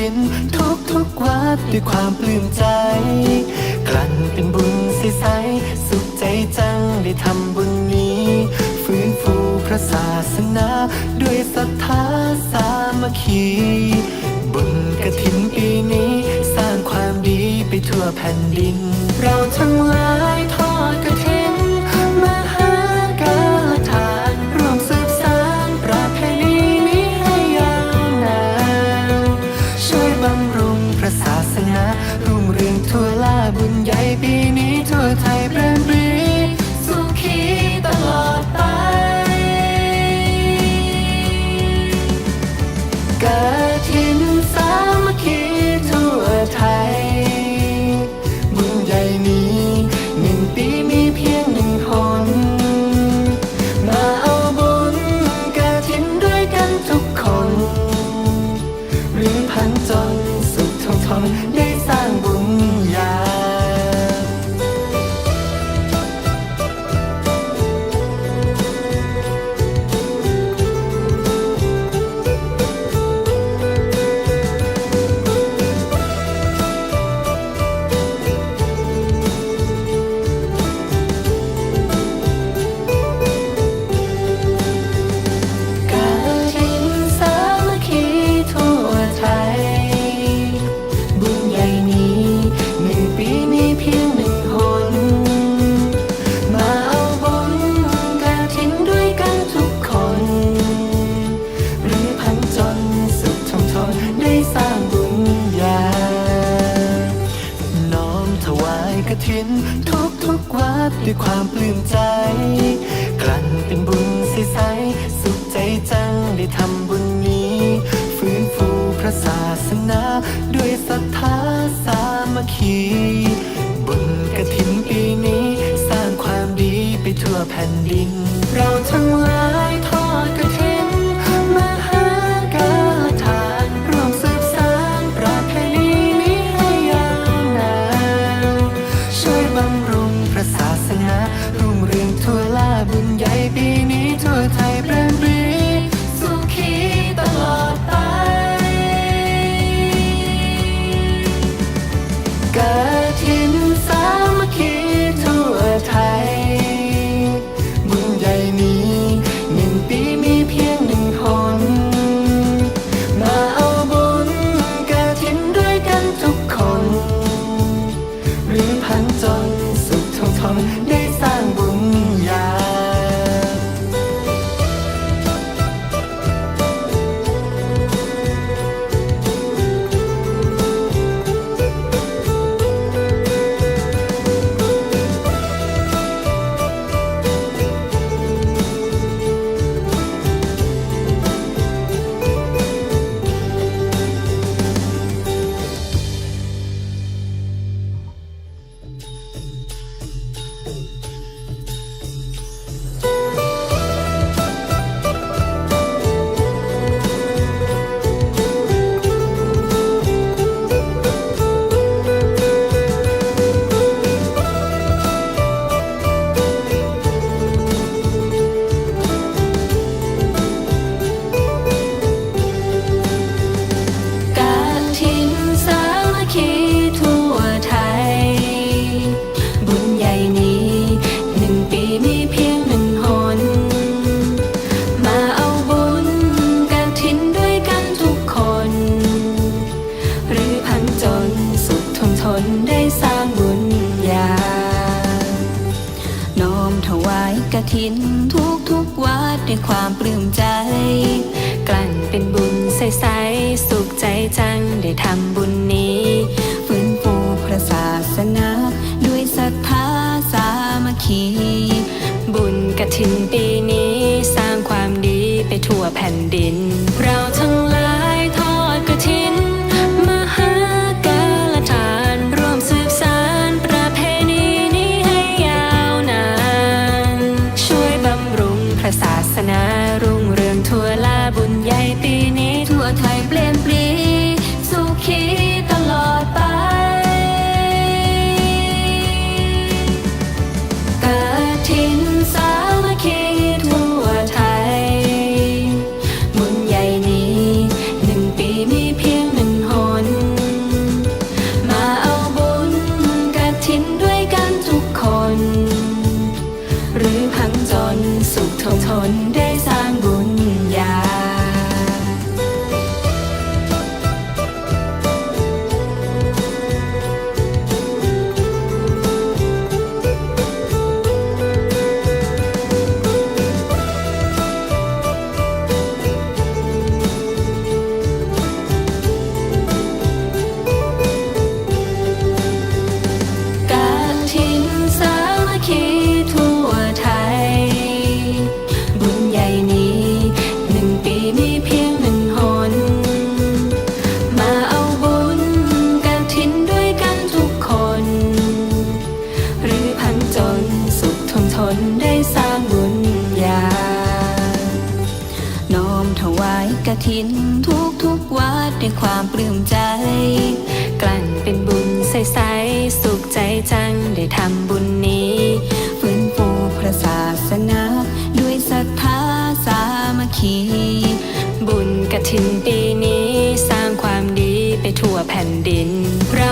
กินทุกทุกวัดด้วยความปลื้มใจ กลั่นเป็นบุญใสๆสุขใจจังได้ทำบุญนี้ ฟื้นฟูพระศาสนา ด้วยศรัทธาสามัคคี บุญกฐินปีนี้ สร้างความดีไปทั่วแผ่นดิน เราทั้งหลาย ด้วยความปลื้มใจ กลั่นเป็นบุญใสๆสุขใจจังได้ทำบุญนี้ ฟื้นฟูพระศาสนา ด้วยศรัทธาสามัคคี บุญกระถินปีนี้ สร้างความดีไปทั่วแผ่นดิน เราทั้งหลาย กฐินสามัคคีทั่วไทยบุญใหญ่นี้หนึ่งปีมีเพียงหนึ่งหนมาเอาบุญกฐินด้วยกันทุกคน หรือพันจนสุขทองทองได้สร้างบุญ ถินทุกทุกวัดด้วยความปลื้มใจ กลั่นเป็นบุญใส ๆ สุขใจจังได้ทำบุญนี้ ถิ่นด้วยกันทุกคน หรือพังจนสุขทนทนได้ ระถินทุกทุกวัดด้วยความปลื้มใจ กลั่นเป็นบุญใสๆสุขใจจังได้ทำบุญนี้ฟื้นฟูพระศาสนา ด้วยศรัทธาสามัคคี บุญกระถินปีนี้สร้างความดีไปทั่วแผ่นดินเรา